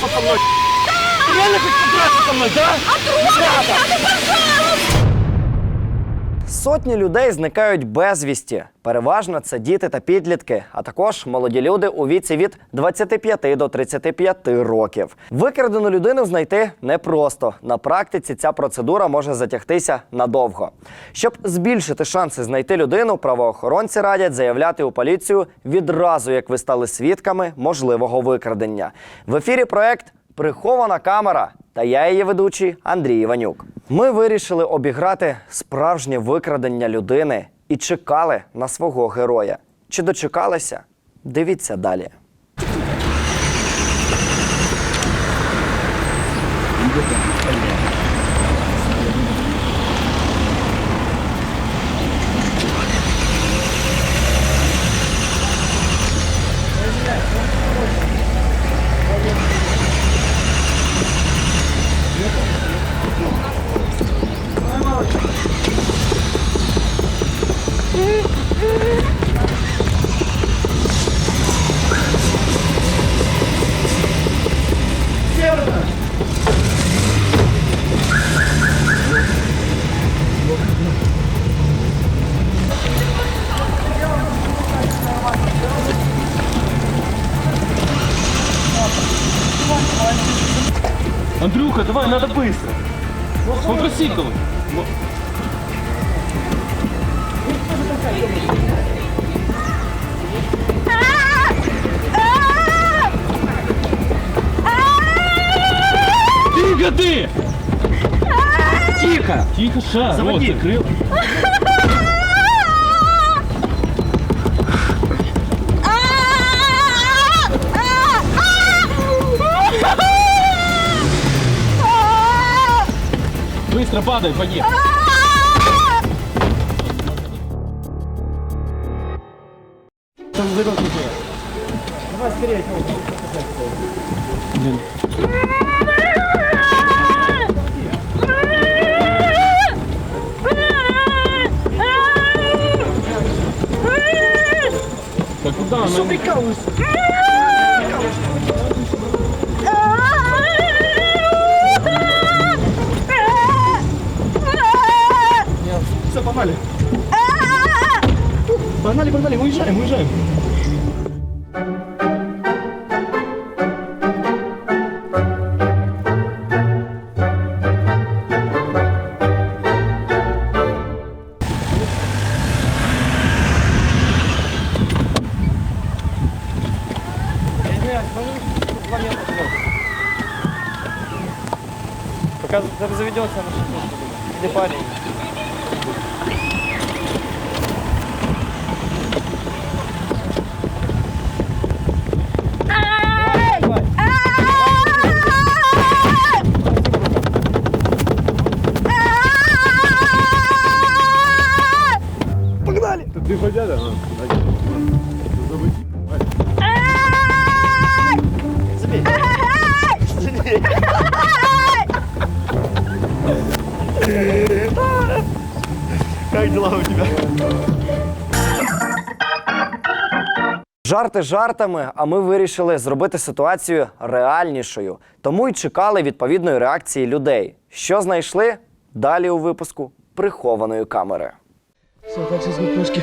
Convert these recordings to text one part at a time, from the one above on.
со мной? Ты реально хочешь подраться со мной, да? Сотні людей зникають безвісті. Переважно це діти та підлітки, а також молоді люди у віці від 25 до 35 років. Викрадену людину знайти непросто. На практиці ця процедура може затягтися надовго. Щоб збільшити шанси знайти людину, правоохоронці радять заявляти у поліцію відразу, як ви стали свідками можливого викрадення. В ефірі проект Прихована камера та я її ведучий Андрій Іванюк. Ми вирішили обіграти справжнє викрадення людини і чекали на свого героя. Чи дочекалися? Дивіться далі. Андрюха, давай, надо быстро. Квадроцикл. Тихо ты! Тихо! Тихо, ша, рот закрыл. Падай, поехали. Там вырос уже. Давай скорее. Да куда она? Что прикалываешься? Погнали. Погнали, погнали, уезжаем, уезжаем. Пока заведется Где парень? Как дела у тебя? Жарти жартами, а ми вирішили зробити ситуацію реальнішою. Тому й чекали відповідної реакції людей. Що знайшли? Далі у випуску прихованої камери. Все, так, ножки.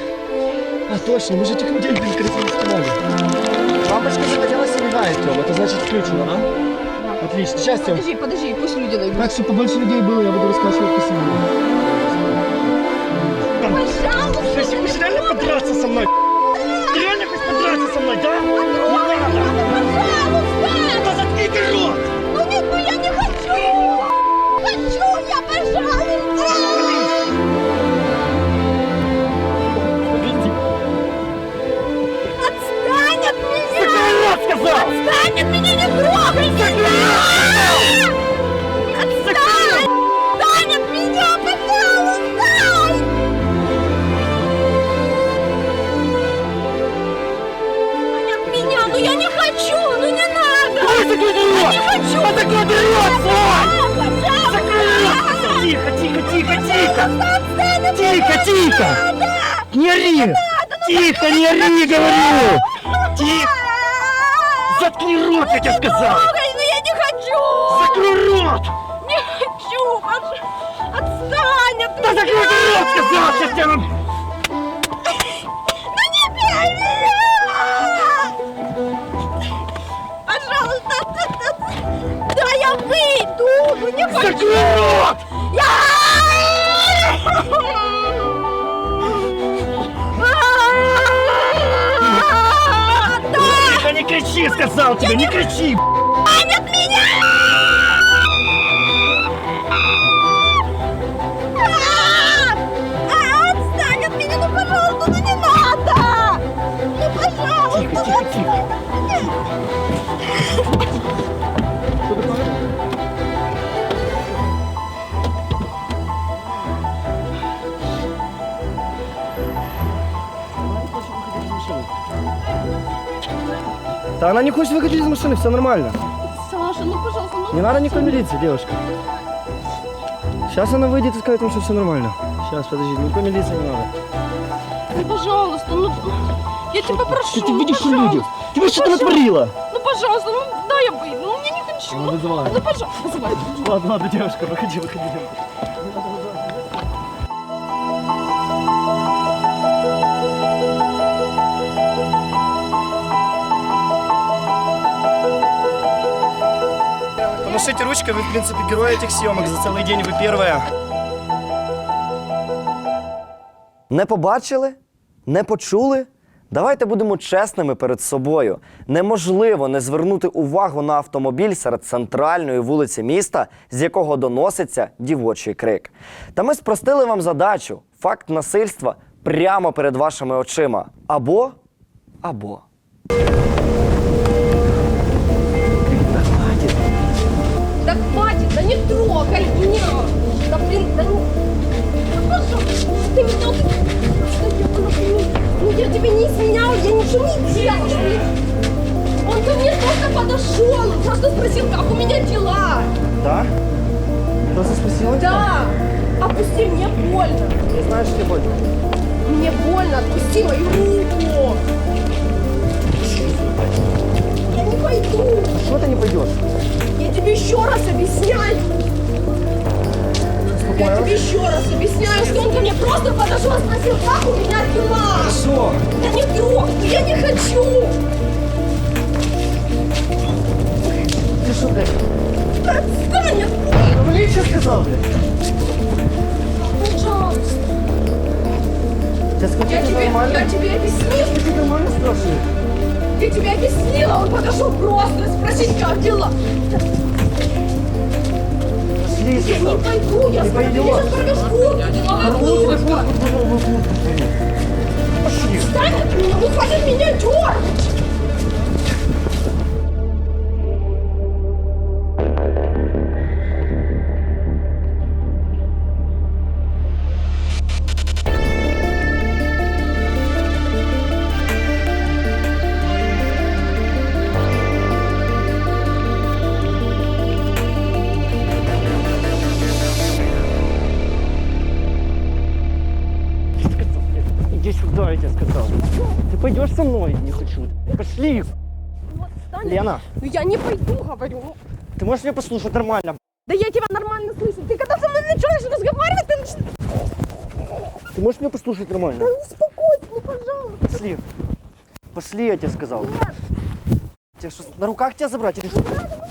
А, точно, мы же этих людей перед красиво снимали. Лампочка загорелась и мигает, Тём. Это значит включено, да? Отлично. Сейчас, Тём. Подожди, подожди, пусть люди найдут. Как, чтобы побольше людей было, я буду рассказывать по Пожалуйста, Ты хочешь реально подраться со мной? Ты реально хочешь подраться со мной, да? Не надо! пожалуйста! Да заткни ты рот! Тихо, тихо! Не ори! Тихо, не ори, говорю! Тихо! Заткни рот, я тебе сказал! Трогай, ну я не Закрой рот! Не хочу, пожалуйста. Отстань от Да меня. закрой ты рот, сказал! Сейчас я... вам- Ну не бей меня! Пожалуйста, да я выйду, ну не хочу. Закрой рот! Кричи, сказал тебе, не кричи! Отстань от меня! Да она не хочет выходить из машины, все нормально. Саша, ну пожалуйста, ну Не надо никакой милиции, девушка. Сейчас она выйдет и скажет им, что все нормально. Сейчас, подожди, никакой милиции не надо. Ну, пожалуйста, ну я тебя прошу. Ты, ты ну, видишь, что люди? Ты видишь, что ты натворила? Ну, пожалуйста, ну дай я выйду. Ну, я не хочу. Ну, Ну, вызывай. ну пожалуйста, вызывай. Ладно, ладно, девушка, выходи, выходи. Помашите ручкой, вы, в принципе, герой этих съемок. За целый день вы первая. Не побачили? Не почули? Давайте будемо чесними перед собою. Неможливо не звернути увагу на автомобіль серед центральної вулиці міста, з якого доноситься дівочий крик. Та ми спростили вам задачу: факт насильства прямо перед вашими очима. Або або. Да хватит, да не трогай меня. Да блин, да ну. Ну, пожалуйста, ты меня ну, я тебе не изменяла, я ничего не делала. Он ко мне просто подошел, он просто спросил, как у меня дела. Да? Просто спросила? Да, опусти, мне больно. Не знаешь, что больно? Мне больно, отпусти мою руку. Я сказал, Я тебе тебе, нормально? я тебе объяснила. Я тебе нормально спрашиваю? Я тебе объяснила, он подошел просто спросить, как дела. Пошли, Я не пойду, я Не ты пойдешь. сейчас порвешь куртку, куртку твою. Пошли. Отстань от меня, хватит меня дергать. Иди сюда, я тебе сказал. Ты пойдешь со мной? Не хочу. Пошли. Ну, отстань. Лена, Ну я не пойду, говорю. Ну, ты можешь меня послушать нормально? Да я тебя нормально слышу. Ты когда со мной начинаешь разговаривать, ты начинаешь... Ты можешь меня послушать нормально? Да успокойся, ну пожалуйста. Пошли. Пошли, я тебе сказал. Тебе что, на руках тебя забрать или что? Пусти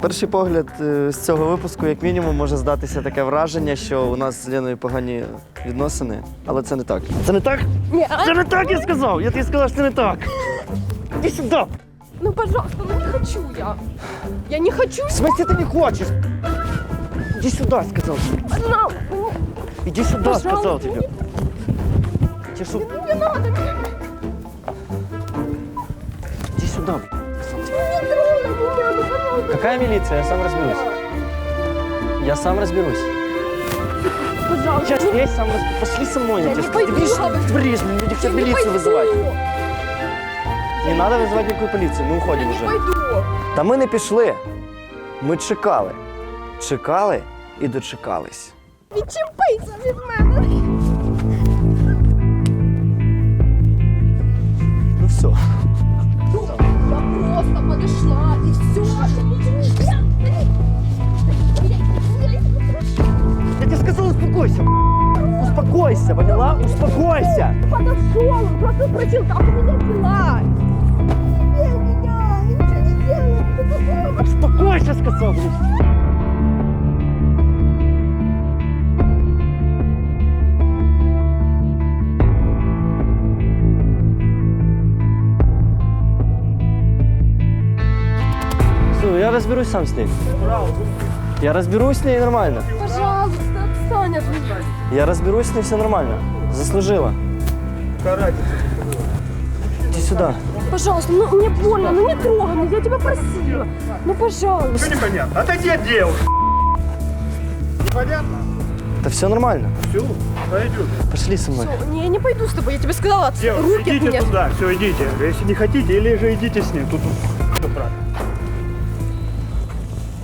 перший погляд, е, з цього випуску, як мінімум, може здатися таке враження, що у нас з Леною погані відносини, але це не так. Це не так? Не, Це не так, я сказав. Я тобі сказав, що це не так. Іди сюди. ну пожалуйста, ну не хочу я. Я не хочу. В смысле ты не хочешь? Иди сюда, сказал тебе. Ну, Иди сюда, Пожалуйста, сказал ну тебе. Тебе что? ну не надо. Иди сюда. Какая милиция? Я сам разберусь. Я сам разберусь. Пожалуйста. Сейчас ну, я сам разберусь. Пошли со мной. Я тебе не скажу. пойду, Ты видишь, говорю. что ты творишь? Мне люди я хотят не милицию пойду. вызывать. Не надо вызывать никакую полицию. Мы Я уходим не уже. пойду. Та ми не пішли. Ми чекали. Чекали і дочекались. Відчепися від мене. Ну все. Ну, я просто подошла и все. Успокойся, поняла? Успокойся. Подошел, он просто спросил, как у меня дела. Не меня, я ничего не делаю. Ты такой, Успокойся, сказал. Слушай, я разберусь сам с ней. Я разберусь с ней нормально. Пожалуйста, от меня. Я разберусь с ней, все нормально. Заслужила. Иди сюда. Пожалуйста, ну мне больно, ну не трогай меня, я тебя просила. Ну, пожалуйста. Что непонятно? Отойди от девушки. Непонятно? Да все нормально. Все, пойдет. Пошли со мной. Не, я не пойду с тобой, я тебе сказала, от- Девушка, руки от идите меня. туда, все, идите. Если не хотите, или же идите с ним. Тут всё правильно.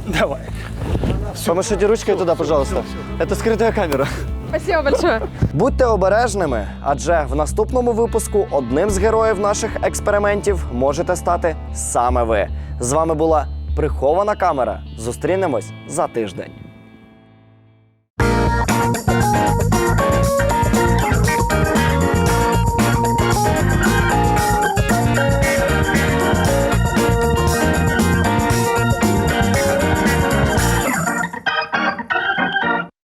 Давай. Помашите ручкой туда, пожалуйста. Это скрытая камера. Спасибо большое. Будьте обережними, адже в наступному випуску одним з героїв наших експериментів можете стати саме ви. З вами була прихована камера. Зустрінемось за тиждень.